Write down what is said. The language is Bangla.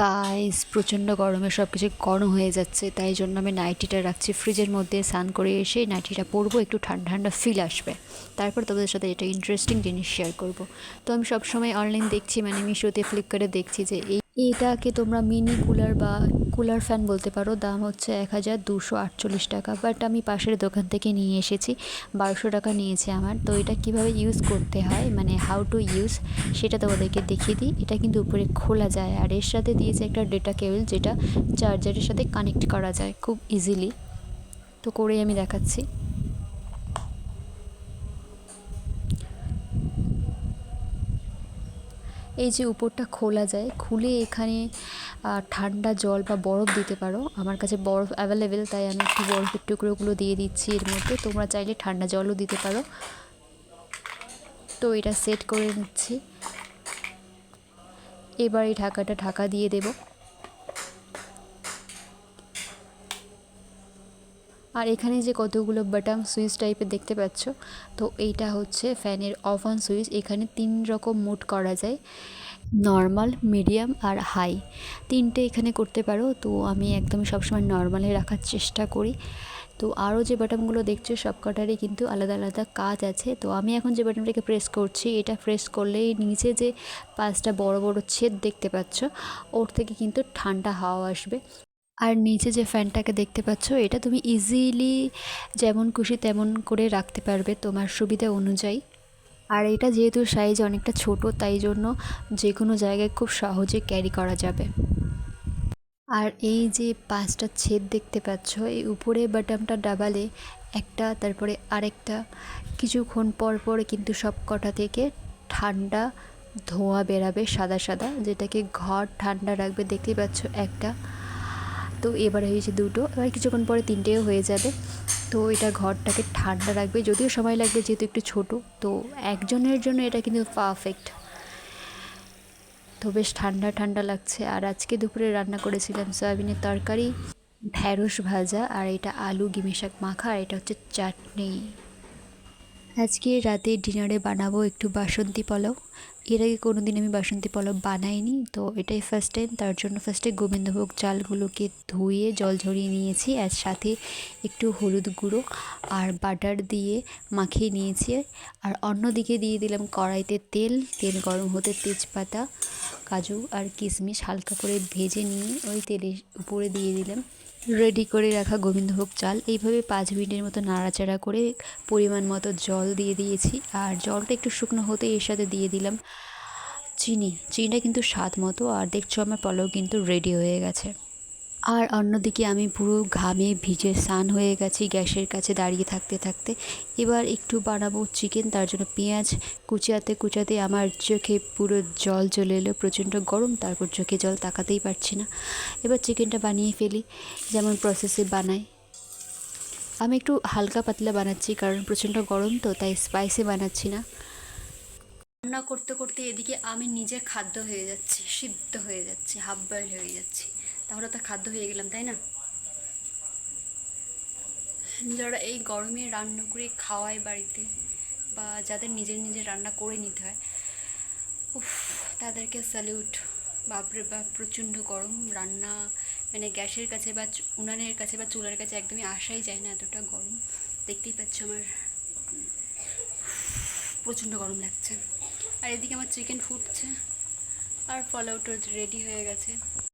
গাইস প্রচণ্ড গরমে সব কিছু গরম হয়ে যাচ্ছে, তাই জন্য আমি নাইটিটা রাখছি। ফ্রিজের মধ্যে স্নান করে এসে নাইটিটা পরবো, একটু ঠান্ডা ঠান্ডা ফিল আসবে। তারপর তোমাদের সাথে এটা ইন্টারেস্টিং জিনিস শেয়ার করব। তো আমি সবসময় অনলাইন দেখছি মানে মিশোতে ফ্লিপকার্টে দেখছি যে এই এটাকে তোমরা মিনি কুলার বা কুলার ফ্যান বলতে পারো। দাম হচ্ছে এক হাজার দুশো আটচল্লিশ টাকা। বাট আমি পাশের দোকান থেকে নিয়ে এসেছি। বারোশো টাকা নিয়েছে আমার। তো এটা কীভাবে ইউজ করতে হয়? মানে হাউ টু ইউজ সেটা তোমাদেরকে দেখিয়ে দিই। এটা কিন্তু উপরে খোলা যায়। আর এর সাথে দিয়েছে একটা ডেটা কেবল যেটা চার্জারের সাথে কানেক্ট করা যায় খুব ইজিলি তো করেই আমি দেখাচ্ছি। এই যে উপরটা খোলা যায়, খুলে এখানে ঠান্ডা জল বা বরফ দিতে পারো। আমার কাছে বরফ অ্যাভেলেবেল তাই আমি একটু বরফের টুকরোগুলো দিয়ে দিচ্ছি এর মধ্যে। তোমরা চাইলে ঠান্ডা জলও দিতে পারো। তো এটা সেট করে নিচ্ছি। এবার এই ঢাকাটা ঢাকা দিয়ে দেবো। আর এখানে যে কতগুলো বাটাম সুইচ টাইপের দেখতে পাচ্ছ, তো এইটা হচ্ছে ফ্যানের অফ অন সুইচ। এখানে তিন রকম মুড করা যায়, নর্মাল, মিডিয়াম আর হাই। তিনটে এখানে করতে পারো, তো আমি একদমই সবসময় নর্মালে রাখার চেষ্টা করি। তো আরও যে বাটনগুলো দেখছ সব কটারই কিন্তু আলাদা আলাদা কাজ আছে। তো আমি এখন যে বাটনটাকে প্রেস করছি, এটা প্রেস করলেই নিচে যে পাঁচটা বড় বড় ছেদ দেখতে পাচ্ছ, ওর থেকে কিন্তু ঠান্ডা হাওয়া আসবে। আর নিচে যে ফ্যানটাকে দেখতে পাচ্ছ, এটা তুমি ইজিলি যেমন খুশি তেমন করে রাখতে পারবে তোমার সুবিধা অনুযায়ী। আর এটা যেহেতু সাইজ অনেকটা ছোট, তাই জন্য যে কোনো জায়গায় খুব সহজে ক্যারি করা যাবে। আর এই যে পাঁচটা ছেদ দেখতে পাচ্ছ, এই উপরে বাটামটা ডাবালে একটা, তারপরে আরেকটা, কিছুক্ষণ পর পর কিন্তু সব কটা থেকে ঠান্ডা ধোঁয়া বেরাবে সাদা সাদা, যেটাকে ঘর ঠান্ডা রাখবে। দেখতেই পাচ্ছ একটা তো এবার হয়েছে দুটো, এবার কিছুক্ষণ পরে তিনটেও হয়ে যাবে। তো এটা ঘরটাকে ঠান্ডা রাখবে, যদিও সময় লাগবে যেহেতু একটু ছোট, তো একজনের জন্য এটা কিন্তু পারফেক্ট তো বেশ ঠান্ডা ঠান্ডা লাগছে। আর আজকে দুপুরে রান্না করেছিলাম সয়াবিনের তরকারি ঢ্যাঁড়স ভাজা, আর এটা আলু, গিমিশাক মাখা, আর এটা হচ্ছে চাটনি। আজকে রাতে ডিনারে বানাবো একটু বাসন্তী পোলাও। এর আগে কোনো দিন আমি বাসন্তী পোলাও বানাইনি, তো এটাই ফার্স্ট টাইম তার জন্য ফার্স্টে গোবিন্দভোগ চালগুলোকে ধুয়ে জল ঝরিয়ে নিয়েছি, আর সাথে একটু হলুদ গুঁড়ো আর বাটার দিয়ে মাখিয়ে নিয়েছি। আর অন্যদিকে দিয়ে দিলাম কড়াইতে তেল তেল গরম হতে তেজপাতা কাজু আর কিশমিশ হালকা করে ভেজে নিয়ে ওই তেলের উপরে দিয়ে দিলাম। রেডি করে রাখা গোবিন্দভোগ চাল। এইভাবে পাঁচ মিনিটের মতো নাড়াচাড়া করে পরিমাণ মতো জল দিয়ে দিয়েছি। আর জলটা একটু শুকনো হতে এর সাথে দিয়ে দিলাম চিনি। চিনিটা কিন্তু স্বাদ মতো। আর দেখছ আমার পলাও কিন্তু রেডি হয়ে গেছে। আর অন্যদিকে আমি পুরো ঘামে ভিজে স্নান হয়ে গেছি গ্যাসের কাছে দাঁড়িয়ে থাকতে থাকতে। এবার একটু বানাবো চিকেন তার জন্য পেঁয়াজ। কুচাতে কুচাতে আমার চোখে পুরো জল চলে এলো, প্রচণ্ড গরম, তারপর চোখে জল তাকাতেই পারছি না। এবার চিকেনটা বানিয়ে ফেলি, যেমন প্রসেসে বানাই। আমি একটু হালকা পাতলা বানাচ্ছি, কারণ প্রচণ্ড গরম তো, তাই স্পাইসে বানাচ্ছি না। রান্না করতে করতে এদিকে আমি নিজে খাদ্য হয়ে যাচ্ছি, সিদ্ধ হয়ে যাচ্ছি, হাফ বয়েল হয়ে যাচ্ছি। তাহলে তো খাদ্য হয়ে গেলাম, তাই না? যারা এই গরমে রান্না করে খাওয়ায় বাড়িতে বা যাদের নিজের নিজের রান্না করে নিতে হয়, উফ, তাদেরকে স্যালিউট বাপরে বাপ, প্রচণ্ড গরম। রান্না মানে গ্যাসের কাছে বা উনানের কাছে বা চুলার কাছে একদমই আসাই যায় না এতটা গরম। দেখতেই পাচ্ছ আমার প্রচণ্ড গরম লাগছে। আর এদিকে আমার চিকেন ফুটছে, আর ফলাউট রেডি হয়ে গেছে।